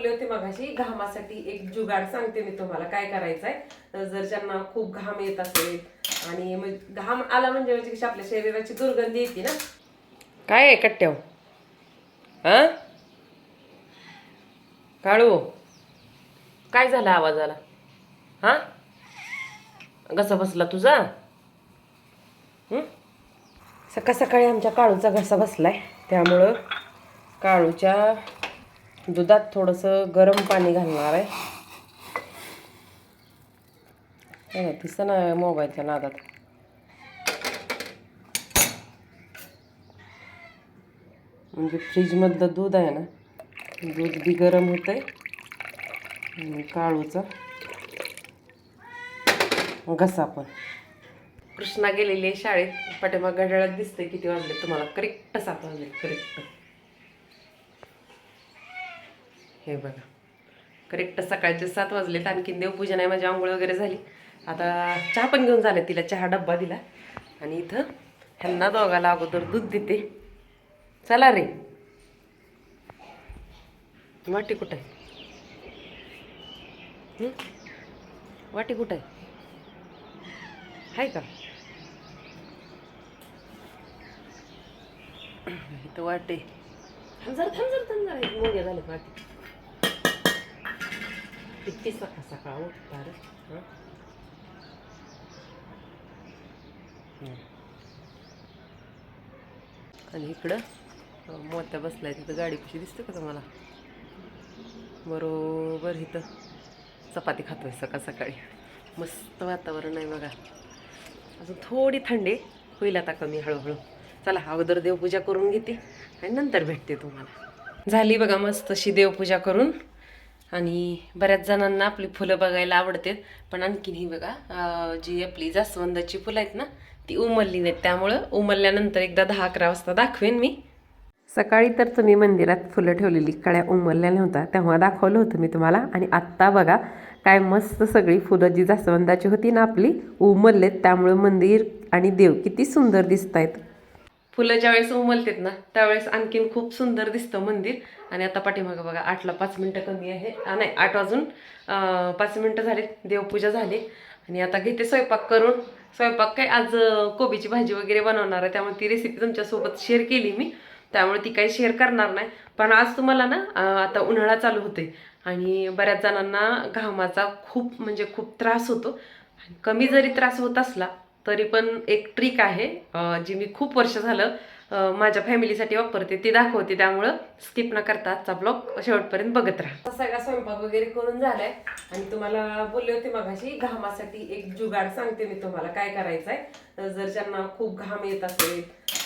बोलले होते मगाशी घामासाठी एक जुगाड सांगते मी तुम्हाला काय करायचं आहे जर ज्यांना खूप घाम येत असेल आणि घाम आला म्हणजे म्हणजे कशी आपल्या शरीराची दुर्गंधी येते ना? काय आहे कट्ट्याव? काळू? काय झालं आवाजाला? हा? घसा बसला तुझा? सकाळ सकाळी आमच्या काळूचा घसा बसलाय त्यामुळं काळूच्या दुधात थोडंसं गरम पाणी घालणार आहे. दिसतं ना मोबाईलच्या नादात. म्हणजे फ्रीजमधलं दूध आहे ना दूध बी गरम होतंय. आणि काळूचा. घसा पण. कृष्णा गेलेली आहे शाळेत. पाठीमाग घड्याळात दिसतंय किती वाजले तुम्हाला. करेक्ट सात वाजले करेक्ट हे बघा. करेक्ट सकाळचे सात वाजलेत आणखीन देवपूजन आहे माझी आंघोळ वगैरे झाली. आता चहा पण घेऊन झाले तिला चहा डब्बा दिला. आणि इथं ह्यांना दोघाला अगोदर दूध देते. चला रे. वाटी कुठं आहे? वाटी कुठं आहे? आहे का? इथं वाटे. थांब जरा थांब मोगे झाले वाटे. किती सकाळ सकाळ उठता रे. आणि इकडं मोत्या बसलाय तिथं गाडी कशी दिसते का तुम्हाला? बरोबर इथं चपाती खातोय सकाळ सकाळी. मस्त वातावरण आहे बघा. अजून थोडी थंडी होईल आता कमी हळूहळू. चला अगोदर देवपूजा करून घेते आणि नंतर भेटते तुम्हाला. झाली बघा मस्त अशी देवपूजा करून. आणि बऱ्याच जणांना आपली फुलं बघायला आवडतात. पण आणखीन ही बघा जी आपली जास्वंदाची फुलं आहेत ना ती उमलली नाहीत. त्यामुळं उमलल्यानंतर एकदा दहा अकरा वाजता दाखवेन मी. सकाळी तर तुम्ही मंदिरात फुलं ठेवलेली कळ्या उमलल्या नव्हत्या तेव्हा दाखवलं होतं मी तुम्हाला. आणि आत्ता बघा काय मस्त सगळी फुलं जी जास्वंदाची होती ना आपली उमललेत. त्यामुळं मंदिर आणि देव किती सुंदर दिसत आहेत फुलं ज्यावेळेस उमलतात ना त्यावेळेस आणखीन खूप सुंदर दिसतं मंदिर. आणि आता पाठीमागं बघा आठला पाच मिनटं कमी आहे. नाही आठ वाजून पाच मिनटं झाले देवपूजा झाली. आणि आता घेते स्वयंपाक करून. स्वयंपाक काय आज कोबीची भाजी वगैरे बनवणार आहे. त्यामुळे ती रेसिपी तुमच्यासोबत शेअर केली मी. त्यामुळे ती काही शेअर करणार नाही. पण आज तुम्हाला ना आता उन्हाळा चालू होते आणि बऱ्याच जणांना घामाचा खूप म्हणजे खूप त्रास होतो. आणि कमी जरी त्रास होत असला तरी पण एक ट्रिक आहे जी मी खूप वर्ष झालं माझ्या फॅमिलीसाठी वापरते ती दाखवते. त्यामुळं स्किप न करता आजचा ब्लॉग शेवटपर्यंत बघत राहा. सगळा स्वयंपाक वगैरे करून झालाय. आणि तुम्हाला बोलले होते मगाशी घामासाठी एक जुगाड सांगते मी तुम्हाला काय करायचं आहे जर ज्यांना खूप घाम येत असेल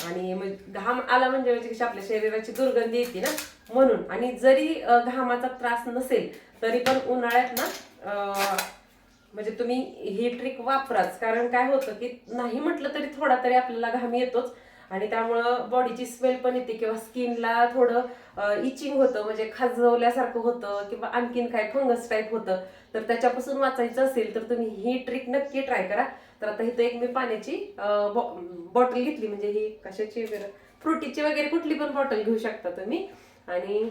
आणि घाम आला म्हणजे म्हणजे कशी आपल्या शरीराची दुर्गंधी येते ना? म्हणून. आणि जरी घामाचा त्रास नसेल तरी पण उन्हाळ्यात ना म्हणजे तुम्ही ही ट्रिक वापराच. कारण काय होतं की नाही म्हटलं तरी थोडा तरी आपल्याला घाम येतोच. आणि त्यामुळं बॉडीची स्मेल पण येते किंवा स्किनला थोडं इचिंग होतं. म्हणजे खाजवल्यासारखं होतं किंवा आणखीन काय फंगस टाईप होतं. तर त्याच्यापासून वाचायचं असेल तर तुम्ही ही ट्रिक नक्की ट्राय करा. तर आता इथं एक मी पाण्याची बॉटल घेतली. म्हणजे ही कशाची वगैरे? फ्रुटीची वगैरे कुठली पण बॉटल घेऊ शकता तुम्ही. आणि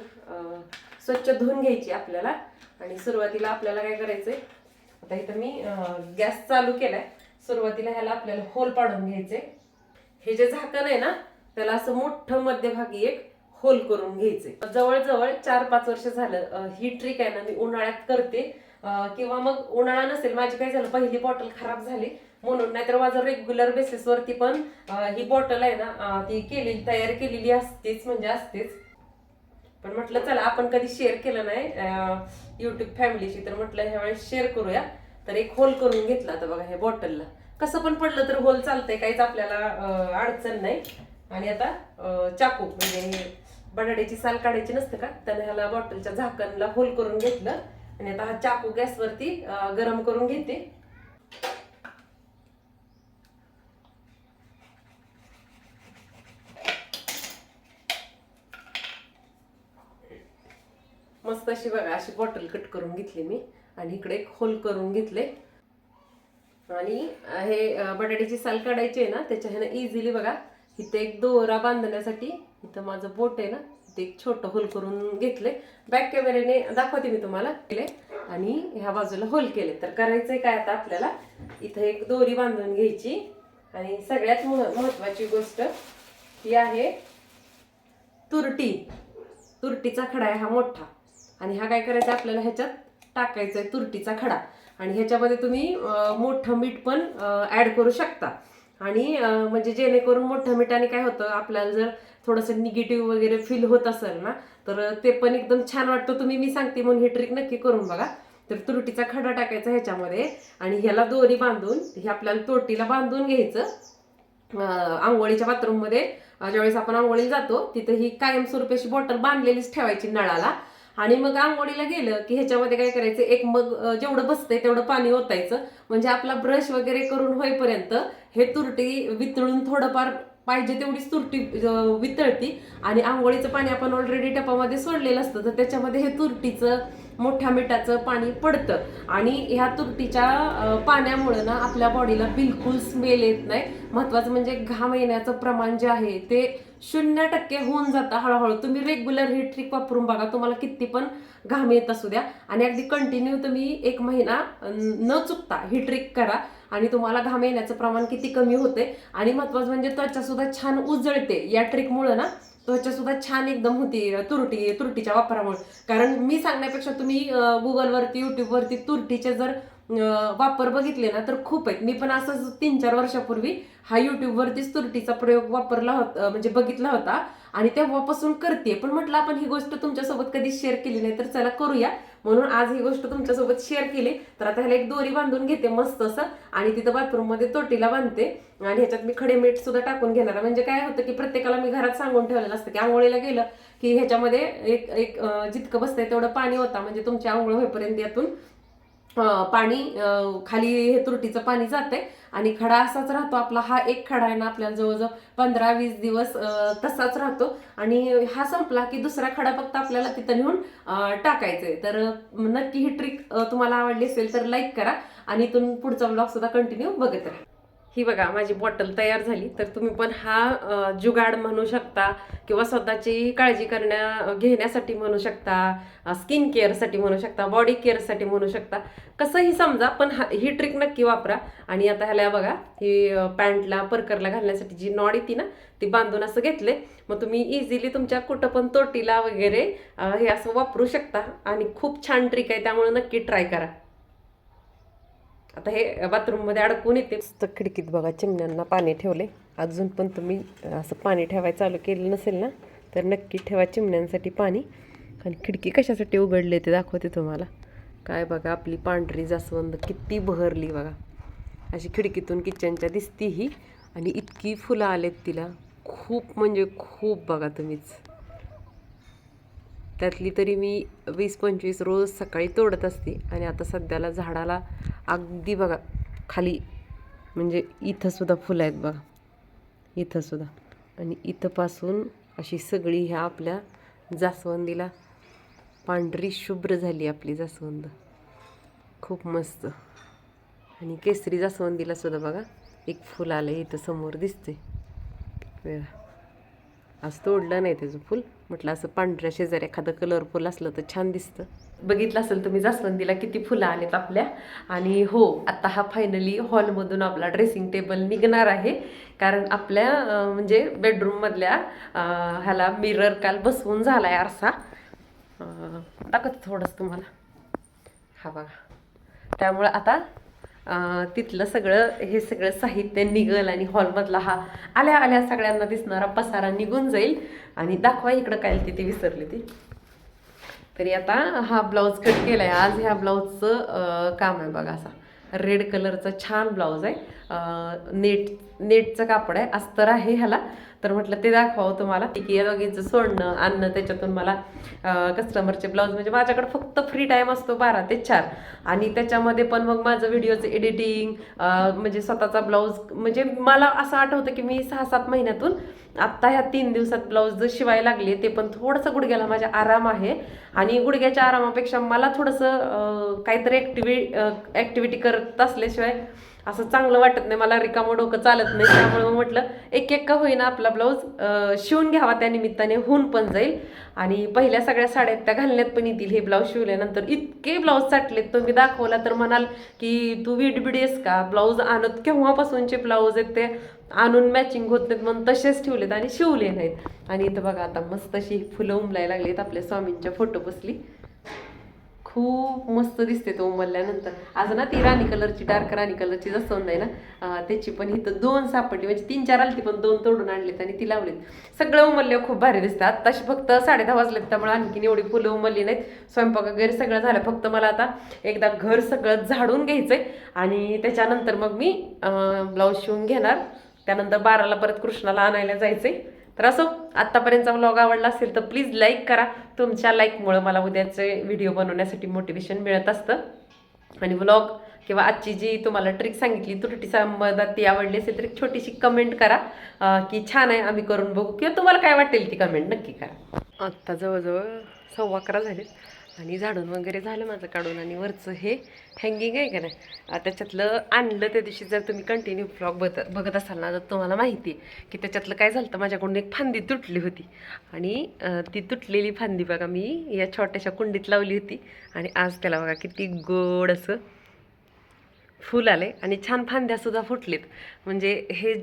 स्वच्छ धुवून घ्यायची आपल्याला. आणि सुरुवातीला आपल्याला काय करायचंय? आता इथं मी गॅस चालू केलाय. सुरुवातीला ह्याला आपल्याला होल पाडून घ्यायचे. हे जे झाकण आहे ना त्याला असं मोठं मध्यभागी एक होल करून घ्यायचे. जवळजवळ चार पाच वर्ष झालं ही ट्रिक आहे ना मी उन्हाळ्यात करते. किंवा मग उन्हाळा नसेल माझी काय झालं पहिली बॉटल खराब झाली. म्हणून नाहीतर माझं रेग्युलर बेसिसवरती पण ही बॉटल आहे ना ती केलेली तयार केलेली असतेच म्हणजे असतेच. पण म्हटलं चला आपण कधी शेअर केलं नाही. युट्यूब फॅमिलीशी तर म्हटलं ह्या वेळेस शेअर करूया. तर एक होल करून घेतला आता बघा हे बॉटलला कसं पण पडलं तर होल चालतंय काहीच आपल्याला अडचण नाही. आणि आता चाकू म्हणजे हे बटाट्याची साल काढायची नसते का? त्याने ह्याला बॉटलच्या झाकणला होल करून घेतलं. आणि आता हा चाकू गॅसवरती गरम करून घेते मस्त अशी बघा अशी बॉटल कट करून घेतली मी आणि इकडे एक होल करून घेतले. आणि हे बटाट्याची साल काढायची आहे ना त्याच्या ह्यानं इझिली बघा इथे एक दोरा बांधण्यासाठी इथं माझं बोट आहे ना ते एक छोटं होल करून घेतले. बॅक कॅमेऱ्याने दाखवते मी तुम्हाला. केले. आणि ह्या बाजूला होल केले. तर करायचंय काय आता आपल्याला? इथं एक दोरी बांधून घ्यायची. आणि सगळ्यात महत्वाची गोष्ट ही आहे तुरटी. तुरटीचा खडा आहे हा मोठा. आणि हा काय करायचा आपल्याला ह्याच्यात टाकायचा आहे तुरटीचा खडा. आणि ह्याच्यामध्ये तुम्ही मोठं मीठ पण ऍड करू शकता. आणि म्हणजे जेणेकरून मोठं मिठाने काय होतं आपल्याला जर थोडंसं निगेटिव्ह वगैरे फील होत असेल ना तर ते पण एकदम छान वाटतं. तुम्ही मी सांगते म्हणून ही ट्रिक नक्की करून बघा. तर तुरटीचा खडा टाकायचा ह्याच्यामध्ये आणि ह्याला दोरी बांधून हे आपल्याला तोटीला बांधून घ्यायचं. आंघोळीच्या बाथरूममध्ये ज्यावेळेस आपण आंघोळीला जातो तिथं ही कायमस्वरूपी अशी बॉटल बांधलेलीच ठेवायची नळाला. आणि मग आंघोळीला गेलं की ह्याच्यामध्ये काय करायचं एक मग जेवढं बसतंय तेवढं पाणी ओतायचं. म्हणजे आपला ब्रश वगैरे करून होईपर्यंत हे तुरटी वितळून थोडंफार पाहिजे तेवढीच तुरटी वितळती. आणि आंघोळीचं पाणी आपण ऑलरेडी टपामध्ये सोडलेलं असतं तर त्याच्यामध्ये हे तुरटीचं मोठ्या मिठाचं पाणी पडतं. आणि ह्या तुरटीच्या पाण्यामुळं ना आपल्या बॉडीला बिलकुल स्मेल येत नाही. महत्वाचं म्हणजे घाम येण्याचं प्रमाण जे आहे ते शून्य टक्के होऊन जातं हळूहळू. तुम्ही रेग्युलर ही ट्रिक वापरून बघा तुम्हाला किती पण घाम येत असू द्या. आणि अगदी कंटिन्यू तुम्ही एक महिना न चुकता ही ट्रिक करा. आणि तुम्हाला घाम येण्याचं प्रमाण किती कमी होते आणि महत्वाचं म्हणजे त्वचा सुद्धा छान उजळते. या ट्रिकमुळं ना त्वचा सुद्धा छान एकदम होती तुरटी तुरटीच्या वापरामुळे. कारण मी सांगण्यापेक्षा तुम्ही गुगलवरती युट्यूबवरती तुरटीचे जर वापर बघितले ना तर खूप आहेत. मी पण असंच तीन चार वर्षापूर्वी हा युट्यूबवरतीच तुरटीचा प्रयोग वापरला होता म्हणजे बघितला होता. आणि तेव्हापासून करते पण म्हटलं आपण ही गोष्ट तुमच्यासोबत कधी शेअर केली नाही तर चला करूया. म्हणून आज ही गोष्ट तुमच्यासोबत शेअर केली. तर आता ह्याला एक दोरी बांधून घेते मस्त असं आणि तिथं बाथरूममध्ये तोटीला बांधते. आणि ह्याच्यात मी खडे मीठ सुद्धा टाकून घेणार म्हणजे काय होतं की प्रत्येकाला मी घरात सांगून ठेवलेलं असतं की आंघोळीला गेलं की ह्याच्यामध्ये एक एक जितकं बसतंय तेवढं पाणी होता म्हणजे तुमच्या आंघोळ होईपर्यंत यातून पाणी खाली हे तुरटीचं पाणी जाते आणि खडा असाच राहतो. आपला हा एक खडा आहे ना आपल्याला जवळजवळ पंधरा वीस दिवस तसाच राहतो. आणि हा संपला की दुसरा खडा फक्त आपल्याला तिथं नेऊन अं, टाकायचंय. तर नक्की ही ट्रिक तुम्हाला आवडली असेल तर लाईक करा आणि इथून पुढचा ब्लॉग सुद्धा कंटिन्यू बघत राहा. ही बघा माझी बॉटल तयार झाली. तर तुम्ही पण हा जुगाड म्हणू शकता किंवा स्वतःची काळजी करण्या घेण्यासाठी म्हणू शकता स्किन केअरसाठी म्हणू शकता बॉडी केअरसाठी म्हणू शकता. कसंही समजा पण हा ही ट्रिक नक्की वापरा. आणि आता ह्याला बघा ही पॅन्टला परकरला घालण्यासाठी जी नॉड येते ना ती बांधून असं घेतले मग तुम्ही इझिली तुमच्या कुठं पण तोटीला वगैरे हे असं वापरू शकता. आणि खूप छान ट्रिक आहे त्यामुळे नक्की ट्राय करा. आता हे बाथरूममध्ये अडकून येते. मस्त खिडकीत बघा चिमण्यांना पाणी ठेवले अजून पण तुम्ही असं पाणी ठेवायचं चालू केलं नसेल ना तर नक्की ठेवा चिमण्यांसाठी पाणी. आणि खिडकी कशासाठी उघडली ते दाखवते तुम्हाला. काय बघा आपली पांढरी जास्वंद किती बहरली बघा. अशी खिडकीतून किचनच्या दिसती ही. आणि इतकी फुलं आलेत तिला. खूप म्हणजे खूप बघा तुम्हीच. त्यातली तरी मी वीस पंचवीस रोज सकाळी तोडत असते. आणि आता सध्याला झाडाला अगदी बघा खाली. म्हणजे इथंसुद्धा फुलं आहेत बघा. इथंसुद्धा आणि इथंपासून अशी सगळी ह्या आपल्या जास्वंदीला पांढरी शुभ्र झाली आपली जास्वंद. खूप मस्त. आणि केसरी जास्वंदीला सुद्धा बघा एक फुल आलं इथं समोर दिसते वेळा आज तोडलं नाही त्याचं फुल. म्हटलं असं पांढऱ्या शेजारी एखादं कलरफुल असलं तर छान दिसतं. बघितलं असेल तुम्ही जास्वंदीला किती फुलं आलेत आपल्या. आणि हो आता हा फायनली हॉलमधून आपला ड्रेसिंग टेबल निघणार आहे. कारण आपल्या म्हणजे बेडरूममधल्या ह्याला मिरर काल बसवून झाला आहे आरसा दाखवतो थोडंसं तुम्हाला. हा बघा. त्यामुळं आता तिथलं सगळं हे सगळं साहित्य निघल आणि हॉलमधला हा आल्या आल्या सगळ्यांना दिसणारा पसारा निघून जाईल. आणि दाखवा इकडं काय तिथे विसरली ती. तरी आता हा ब्लाऊज कट केला आहे आज ह्या ब्लाऊजचं काम आहे बघा असा. रेड कलरचा छान ब्लाऊज आहे. नेट नेटचं कापड आहे अस्तर आहे ह्याला. तर म्हटलं ते दाखवावं तुम्हाला. की या दोघींचं सोडणं आणणं त्याच्यातून मला कस्टमरचे ब्लाऊज म्हणजे माझ्याकडे फक्त फ्री टाईम असतो बारा ते चार. आणि त्याच्यामध्ये पण मग माझं व्हिडिओचं एडिटिंग म्हणजे स्वतःचा ब्लाऊज म्हणजे मला असं आठवतं की मी सहा सात महिन्यातून आत्ता ह्या तीन दिवसात ब्लाऊज जर शिवायला लागले ते पण थोडंसं गुडघ्याला माझ्या आराम आहे. आणि गुडघ्याच्या आरामापेक्षा मला थोडंसं काहीतरी ॲक्टिव्हि ॲक्टिव्हिटी करत असल्याशिवाय असं चांगलं वाटत नाही मला रिकामं डोकं चालत नाही त्यामुळे मग म्हटलं एक एक का होईना आपला ब्लाऊज शिवून घ्यावा त्या निमित्ताने होऊन पण जाईल. आणि पहिल्या सगळ्या साड्या त्या घालण्यात पण येतील हे ब्लाऊज शिवल्यानंतर. इतके ब्लाऊज साठलेत तुम्ही दाखवला तर म्हणाल की तू विडबिडीस का? ब्लाऊज आणत केव्हापासूनचे ब्लाऊज आहेत ते? आणून मॅचिंग होत नाहीत म्हणून तसेच ठेवलेत आणि शिवले नाहीत. आणि इथं बघा आता मस्त अशी फुलं उमलायला लागलीत आपल्या स्वामींच्या फोटो बसली. खूप मस्त दिसते तो उमलल्यानंतर. आज ना ती राणी कलरची डार्क राणी कलरची जसं आहे ना त्याची पण इथं दोन सापडली. म्हणजे तीन चार आलती पण दोन तोडून आणलेत आणि ती लावलीत. सगळं उमलले खूप भारी दिसतात तशी फक्त साडे दहा वाजलेत त्यामुळे आणखीन एवढी फुलं उमलली नाहीत. स्वयंपाक वगैरे सगळं झालं. फक्त मला आता एकदा घर सगळं झाडून घ्यायचंय. आणि त्याच्यानंतर मग मी ब्लाऊज शिवून घेणार. त्यानंतर बाराला परत कृष्णाला आणायला जायचंय. तर असो आत्तापर्यंतचा व्लॉग आवडला असेल तर प्लीज लाईक करा. तुमच्या लाईकमुळं मला उद्याचे व्हिडिओ बनवण्यासाठी मोटिवेशन मिळत असतं. आणि व्लॉग किंवा आजची जी तुम्हाला ट्रिक सांगितली तुरटी संबंधात ती आवडली असेल तर एक छोटीशी कमेंट करा. की छान आहे आम्ही करून बघू. किंवा तुम्हाला काय वाटेल ती कमेंट नक्की करा. आत्ता जवळजवळ सव्वा अकरा झाले आणि झाडून वगैरे झालं माझं काढून आणि वरचं हे हँगिंग आहे का नाही? त्याच्यातलं आणलं त्या दिवशी जर तुम्ही कंटिन्यू ब्लॉग बघत बघत असाल ना तर तुम्हाला माहिती आहे की त्याच्यातलं काय झालं माझ्याकडून एक फांदी तुटली होती. आणि ती तुटलेली फांदी बघा मी या छोट्याशा कुंडीत लावली होती. आणि आज त्याला बघा किती गोड असं फुल आले आणि छान फांद्यासुद्धा फुटलेत. म्हणजे हे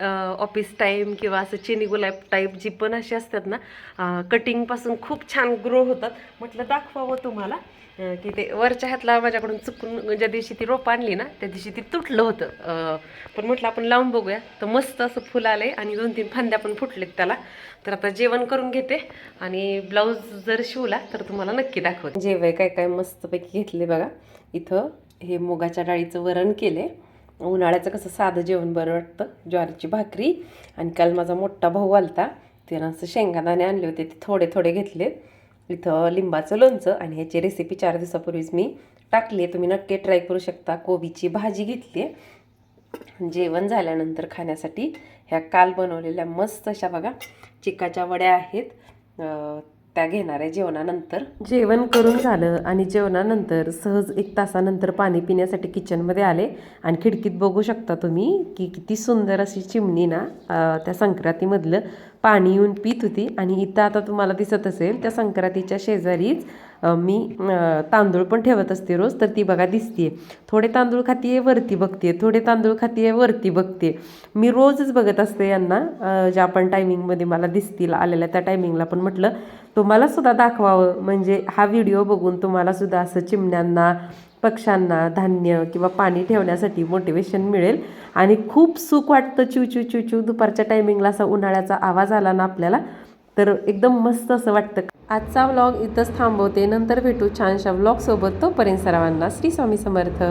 ऑफिस टाईम किंवा असं चिनी गुलाब टाईप जी पण अशी असतात ना कटिंगपासून खूप छान ग्रो होतात. म्हटलं दाखवावं तुम्हाला की ते वरच्या हातला माझ्याकडून चुकून ज्या दिवशी ती रोप आणली ना त्या दिवशी ती तुटलं होतं. पण म्हटलं आपण लावून बघूया. तर मस्त असं फुल आलं आणि दोन तीन फांद्या पण फुटलेत त्याला. तर आता जेवण करून घेते आणि ब्लाऊज जर शिवला तर तुम्हाला नक्की दाखवते. जेवाय काय काय मस्तपैकी घेतले बघा. इथं हे मुगाच्या डाळीचं वरण केले. उन्हाळ्याचं कसं साधं जेवण बरं वाटतं. ज्वारीची भाकरी आणि काल माझा मोठा भाऊ आलता. त्यानं असं शेंगादाणे आणले होते ते थोडे थोडे घेतले इथं लिंबाचं लोणचं आणि ह्याची रेसिपी चार दिवसापूर्वीच मी टाकली आहे. तुम्ही नक्की ट्राय करू शकता. कोबीची भाजी घेतली आहे. जेवण झाल्यानंतर खाण्यासाठी ह्या काल बनवलेल्या मस्त अशा बघा चिकाच्या वड्या आहेत. त्या घेणार आहे जेवणानंतर? जेवण करून झालं आणि जेवणानंतर सहज एक तासानंतर पाणी पिण्यासाठी किचनमध्ये आले. आणि खिडकीत बघू शकता तुम्ही की किती सुंदर अशी चिमणी ना त्या संक्रांतीमधलं पाणी येऊन पित होती. आणि इथं आता तुम्हाला दिसत असेल त्या संक्रांतीच्या शेजारीच मी तांदूळ पण ठेवत असते रोज तर ती बघा दिसते थोडे तांदूळ खाते वरती बघते थोडे तांदूळ खाते वरती बघते मी रोजच बघत असते यांना ज्या पण टायमिंगमध्ये मला दिसतील आलेल्या त्या टायमिंगला पण म्हटलं तुम्हाला सुद्धा दाखवावं. म्हणजे हा व्हिडिओ बघून तुम्हाला सुद्धा असं चिमण्यांना पक्ष्यांना धान्य किंवा पाणी ठेवण्यासाठी मोटिवेशन मिळेल. आणि खूप सुख वाटतं चिव चिव चिव दुपारच्या टायमिंगला असा उन्हाळ्याचा आवाज आला ना आपल्याला तर एकदम मस्त असं वाटतं. आजचा व्लॉग इथंच थांबवते. नंतर भेटू छानशा व्लॉगसोबत तोपर्यंत सर्वांना श्री स्वामी समर्थ.